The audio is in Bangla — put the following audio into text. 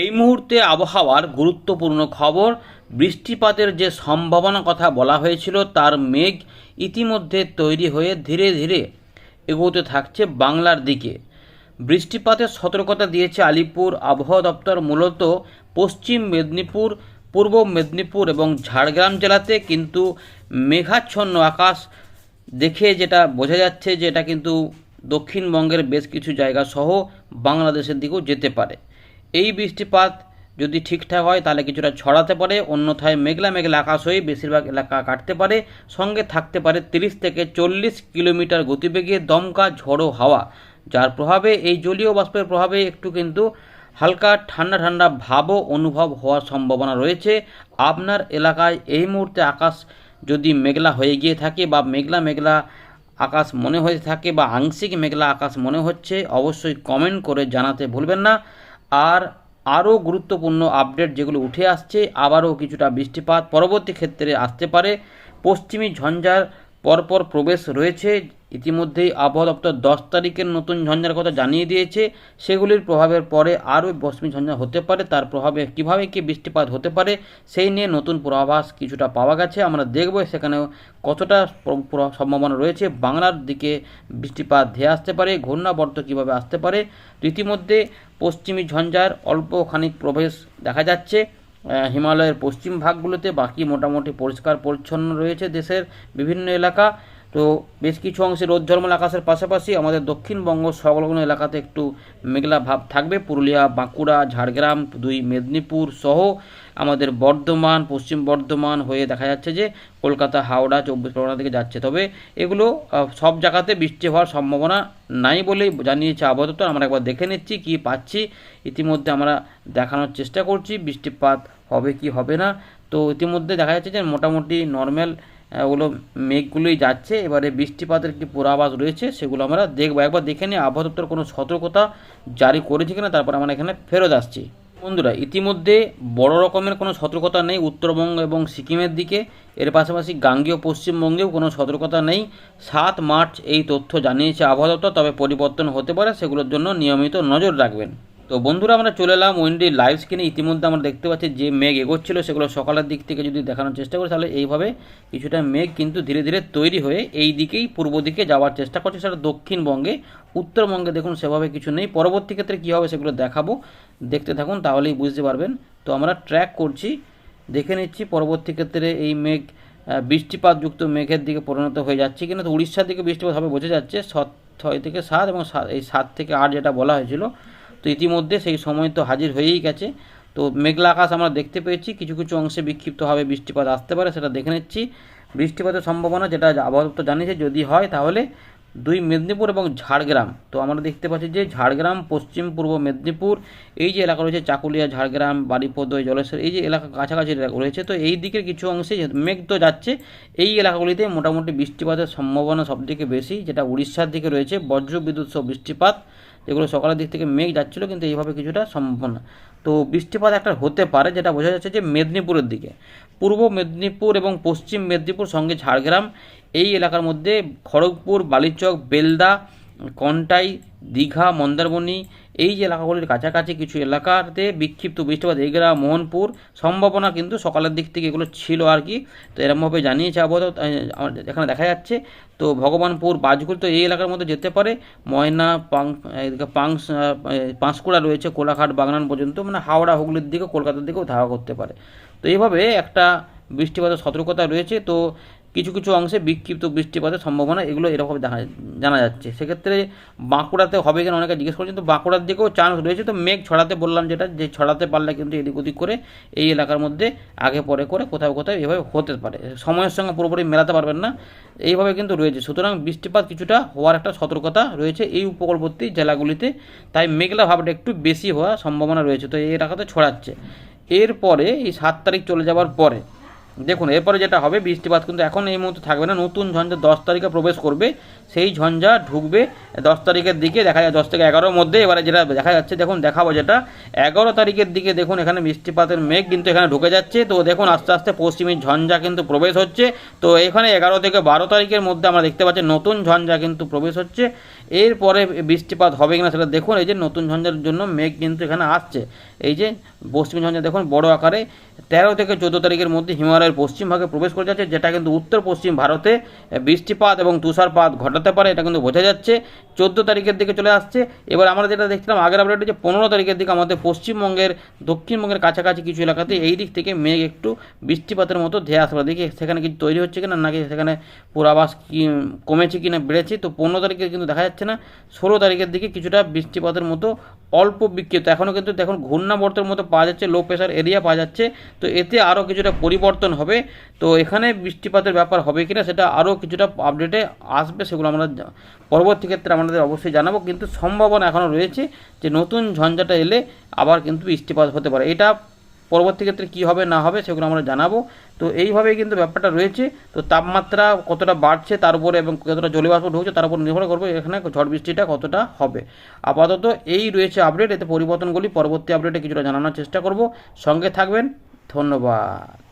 এই মুহূর্তে আবহাওয়ার গুরুত্বপূর্ণ খবর, বৃষ্টিপাতের যে সম্ভাবনা কথা বলা হয়েছিল, তার মেঘ ইতিমধ্যে তৈরি হয়ে ধীরে ধীরে এগোতে থাকছে বাংলার দিকে। বৃষ্টিপাতের সতর্কতা দিয়েছে আলিপুর আবহাওয়া দপ্তর, মূলত পশ্চিম মেদিনীপুর, পূর্ব মেদিনীপুর এবং ঝাড়গ্রাম জেলাতে, কিন্তু মেঘাচ্ছন্ন আকাশ দেখে যেটা বোঝা যাচ্ছে যে এটা কিন্তু দক্ষিণবঙ্গের বেশ কিছু জায়গা সহ বাংলাদেশের দিকেও যেতে পারে। এই বৃষ্টিপাত যদি ঠিকঠাক হয়, তাহলে কিছুটা ছড়াতে পারে, অন্যথায় মেঘলা মেঘলা আকাশ হয়ে বেশিরভাগ এলাকা কাটতে পারে, সঙ্গে থাকতে পারে তিরিশ থেকে চল্লিশ কিলোমিটার গতিবেগে দমকা ঝড়ো হাওয়া, যার প্রভাবে এই জলীয় বাষ্পের প্রভাবে একটু কিন্তু হালকা ঠান্ডা ঠান্ডা ভাবও অনুভব হওয়ার সম্ভাবনা রয়েছে। আপনার এলাকায় এই মুহূর্তে আকাশ যদি মেঘলা হয়ে গিয়ে থাকে বা মেঘলা মেঘলা আকাশ মনে হয়ে থাকে বা আংশিক মেঘলা আকাশ মনে হচ্ছে, অবশ্যই কমেন্ট করে জানাতে ভুলবেন না। আর আরও গুরুত্বপূর্ণ আপডেট যেগুলো উঠে আসছে, আবারও কিছুটা বৃষ্টিপাত পরবর্তী ক্ষেত্রে আসতে পারে। পশ্চিমী ঝঞ্ঝার পরপর প্রবেশ রয়েছে, ইতিমধ্যেই আবহাওয়া দপ্তর দশ তারিখের নতুন ঝঞ্ঝার কথা জানিয়ে দিয়েছে। সেগুলির প্রভাবের পরে আরও পশ্চিমী ঝঞ্ঝা হতে পারে, তার প্রভাবে কীভাবে কি বৃষ্টিপাত হতে পারে সেই নিয়ে নতুন পূর্বাভাস কিছুটা পাওয়া গেছে। আমরা দেখব সেখানে কতটা সম্ভাবনা রয়েছে। বাংলার দিকে বৃষ্টিপাত ধেয়ে আসতে পারে, ঘূর্ণাবর্ত কীভাবে আসতে পারে, ইতিমধ্যে পশ্চিমী ঝঞ্ঝার অল্প খানিক প্রবেশ দেখা যাচ্ছে। হিমালয়ের পশ্চিম ভাগগুলোতে বাকি মোটামুটি পরিষ্কার পরিচ্ছন্ন রয়েছে দেশের বিভিন্ন এলাকা। তো বেশ কিছু অংশে রোদ ঝলমল আকাশের পাশাপাশি আমাদের দক্ষিণবঙ্গ সংলগ্ন এলাকাতে একটু মেঘলা ভাব থাকবে। পুরুলিয়া, বাঁকুড়া, ঝাড়গ্রাম, দুই মেদিনীপুর সহ আমাদের বর্ধমান, পশ্চিম বর্ধমান হয়ে দেখা যাচ্ছে যে কলকাতা, হাওড়া, চব্বিশ পরগনা থেকে যাচ্ছে। তবে এগুলো সব জায়গাতে বৃষ্টি হওয়ার সম্ভাবনা নাই বলেই জানিয়েছে দপ্তর আমরা একবার দেখে নিচ্ছি কি পাচ্ছি। ইতিমধ্যে আমরা দেখানোর চেষ্টা করছি বৃষ্টিপাত হবে কি হবে না। তো ইতিমধ্যে দেখা যাচ্ছে যে মোটামুটি নর্মাল ওগুলো মেঘগুলোই যাচ্ছে। এবারে বৃষ্টিপাতের কি পূর্বাভাস রয়েছে সেগুলো আমরা দেখব। একবার দেখে নিই আবহাওয়া দপ্তর কোনো সতর্কতা জারি করেছে কিনা, তারপর আমরা এখানে ফেরত আসছি। বন্ধুরা, ইতিমধ্যে বড় রকমের কোনো সতর্কতা নেই উত্তরবঙ্গ এবং সিকিমের দিকে। এর পাশাপাশি গাঙ্গেয় পশ্চিমবঙ্গেও কোনো সতর্কতা নেই। সাত মার্চ এই তথ্য জানিয়েছে আবহাওয়া দপ্তর, তবে পরিবর্তন হতে পারে, সেগুলোর জন্য নিয়মিত নজর রাখবেন। তো বন্ধুরা, আমরা চলে এলাম উইন্ডি লাইভ স্ক্রিনে ইতিমধ্যে আমরা দেখতে পাচ্ছি যে মেঘ এগোচ্ছিল, সেগুলো সকালের দিক থেকে যদি দেখানোর চেষ্টা করি, তাহলে এইভাবে কিছুটা মেঘ কিন্তু ধীরে ধীরে তৈরি হয়ে এই দিকেই পূর্ব দিকে যাওয়ার চেষ্টা করছে। সেটা দক্ষিণবঙ্গে, উত্তরবঙ্গে দেখুন, সেভাবে কিছু নেই। পরবর্তী ক্ষেত্রে কী হবে সেগুলো দেখাবো। দেখতে থাকুন, তাহলেই বুঝতে পারবেন। তো আমরা ট্র্যাক করছি, দেখে নিচ্ছি পরবর্তী ক্ষেত্রে এই মেঘ বৃষ্টিপাতযুক্ত মেঘের দিকে পরিণত হয়ে যাচ্ছে কিনা। তো উড়িষ্যার দিকে বৃষ্টিপাত হবে, বোঝা যাচ্ছে ছয় থেকে সাত এবং এই সাত থেকে আট যেটা বলা হয়েছিল তো ইতিমধ্যে সেই সময় তো হাজির হয়েই গেছে। তো মেঘলা আকাশ আমরা দেখতে পেয়েছি। কিছু কিছু অংশে বিক্ষিপ্তভাবে বৃষ্টিপাত আসতে পারে, সেটা দেখে নিচ্ছি। বৃষ্টিপাতের সম্ভাবনা যেটা আবহাওয়া জানিয়েছে, যদি হয় তাহলে দুই মেদিনীপুর এবং ঝাড়গ্রাম। তো আমরা দেখতে পাচ্ছি যে ঝাড়গ্রাম, পশ্চিম, পূর্ব মেদিনীপুর, এই যে এলাকা রয়েছে চাকুলিয়া, ঝাড়গ্রাম বাড়িপদ জলেশ্বর, এই যে এলাকা কাছাকাছি রয়েছে, তো এই দিকের কিছু অংশে মেঘ তো যাচ্ছে, এই এলাকাগুলিতে মোটামুটি বৃষ্টিপাতের সম্ভাবনা সবথেকে বেশি, যেটা উড়িষ্যার দিকে রয়েছে বজ্র বিদ্যুৎ সহ বৃষ্টিপাত, যেগুলো সকালের দিক থেকে মেঘ যাচ্ছিল, কিন্তু এইভাবে কিছুটা সম্ভাবনা। তো বৃষ্টিপাত একটা হতে পারে, যেটা বোঝা যাচ্ছে যে মেদিনীপুরের দিকে। পূর্ব মেদিনীপুর এবং পশ্চিম মেদিনীপুর, সঙ্গে ঝাড়গ্রাম, এই এলাকার মধ্যে খড়গপুর, বালিচক, বেলদা কন্টাই, দীঘা, মন্দারমণি, এই যে এলাকাগুলির কাছাকাছি কিছু এলাকাতে বিক্ষিপ্ত বৃষ্টিপাত এগরা মোহনপুর, সম্ভাবনা কিন্তু সকালের দিক থেকে এগুলো ছিল আর কি। তো এরমভাবে জানিয়েছে আবহাওয়া এখানে দেখা যাচ্ছে, তো ভগবানপুর বাজগুল তো এই এলাকার মধ্যে যেতে পারে। ময়না, পাং এদিকে পাংস পাঁশকুড়া রয়েছে, কোলাঘাট, বাগনান পর্যন্ত মানে হাওড়া, হুগলির দিকে, কলকাতার দিকেও ধাওয়া করতে পারে। তো এইভাবে একটা বৃষ্টিপাতের সতর্কতা রয়েছে। তো কিছু কিছু অংশে বিক্ষিপ্ত বৃষ্টিপাতের সম্ভাবনা, এগুলো এরকম দেখা জানা যাচ্ছে। সেক্ষেত্রে বাঁকুড়াতে হবে কিনা? অনেকে জিজ্ঞেস করছেন, তো বাঁকুড়ার দিকেও চান্স রয়েছে? তো মেঘ ছড়াতে বললাম যেটা, যে ছড়াতে পারলে কিন্তু এদিক ওদিক করে এই এলাকার মধ্যে আগে পরে করে কোথাও কোথাও এভাবে হতে পারে। সময়ের সঙ্গে পুরোপুরি মেলাতে পারবেন না, এইভাবে কিন্তু রয়েছে। সুতরাং বৃষ্টিপাত কিছুটা হওয়ার একটা সতর্কতা রয়েছে এই উপকূলবর্তী জেলাগুলিতে। তাই মেঘলা ভাবটা একটু বেশি হওয়ার সম্ভাবনা রয়েছে। তো এই এলাকাতে ছড়াচ্ছে। এরপরে এই সাত তারিখ চলে যাওয়ার পরে দেখুন, এরপরে যেটা হবে, বৃষ্টিপাত কিন্তু এখন এই মুহূর্তে থাকবে না। নতুন ঝঞ্ঝা দশ তারিখে প্রবেশ করবে। সেই ঝঞ্ঝা ঢুকবে দশ তারিখের দিকে, দেখা যায় দশ থেকে এগারোর মধ্যে। এবারে যেটা দেখা যাচ্ছে, দেখুন, দেখাবো যেটা। এগারো তারিখের দিকে দেখুন, এখানে বৃষ্টিপাতের মেঘ কিন্তু এখানে ঢুকে যাচ্ছে। তো দেখুন, আস্তে আস্তে পশ্চিমী ঝঞ্ঝা কিন্তু প্রবেশ হচ্ছে। তো এখানে এগারো থেকে বারো তারিখের মধ্যে আমরা দেখতে পাচ্ছি নতুন ঝঞ্ঝা কিন্তু প্রবেশ হচ্ছে। এরপরে বৃষ্টিপাত হবে কিনা সেটা দেখুন, এই যে নতুন ঝঞ্ঝার জন্য মেঘ কিন্তু এখানে আসছে। এই যে পশ্চিম ঝঞ্ঝা দেখুন, বড় আকারে। তেরো থেকে চোদ্দ তারিখের মধ্যে হিমালয়ের পশ্চিম ভাগে প্রবেশ করে যাচ্ছে, যেটা কিন্তু উত্তর পশ্চিম ভারতে বৃষ্টিপাত এবং তুষারপাত ঘটাতে পারে, এটা কিন্তু বোঝা যাচ্ছে। চোদ্দ তারিখের দিকে চলে আসছে। এবার আমরা যেটা দেখছিলাম, আগের আপডেটে যে পনেরো তারিখের দিকে আমাদের পশ্চিমবঙ্গের, দক্ষিণবঙ্গের কাছাকাছি কিছু এলাকাতে এই দিক থেকে মেঘ একটু বৃষ্টিপাতের মতো ধেয়ে আসবে দেখি সেখানে কিছু তৈরি হচ্ছে কিনা, নাকি সেখানে পূর্বাভাস কি কমেছে কিনা বেড়েছে। তো পনেরো তারিখে কিন্তু দেখা যাচ্ছে না। ষোলো তারিখের দিকে কিছুটা বৃষ্টিপাতের মতো অল্প বিক্ষিপ্ত। এখনও কিন্তু দেখুন ঘূর্ণাবর্তের মতো পাওয়া যাচ্ছে লো প্রেশার এরিয়া পাওয়া যাচ্ছে। তো এতে আরও কিছুটা পরিবর্তন হবে। তো এখানে বৃষ্টিপাতের ব্যাপার হবে কিনা সেটা আরও কিছুটা আপডেটে আসবে সেগুলো আমরা পরবর্তী ক্ষেত্রে আমাদের অবশ্যই জানাব। কিন্তু সম্ভাবনা এখনও রয়েছে যে নতুন ঝঞ্ঝাটা এলে আবার কিন্তু বৃষ্টিপাত হতে পারে। এটা পরবর্তী ক্ষেত্রে কী হবে, না হবে সেগুলো আমরা জানাব। তো এইভাবেই কিন্তু ব্যাপারটা রয়েছে। তো তাপমাত্রা কতটা বাড়ছে তার উপরে এবং কতটা জলীয়বাষ্প ঢুকছে তার উপর নির্ভর করবে এখানে ঝড় বৃষ্টিটা কতটা হবে। আপাতত এই রয়েছে আপডেট এতে পরিবর্তনগুলি পরবর্তী আপডেটে কিছুটা জানানোর চেষ্টা করব। সঙ্গে থাকবেন, ধন্যবাদ।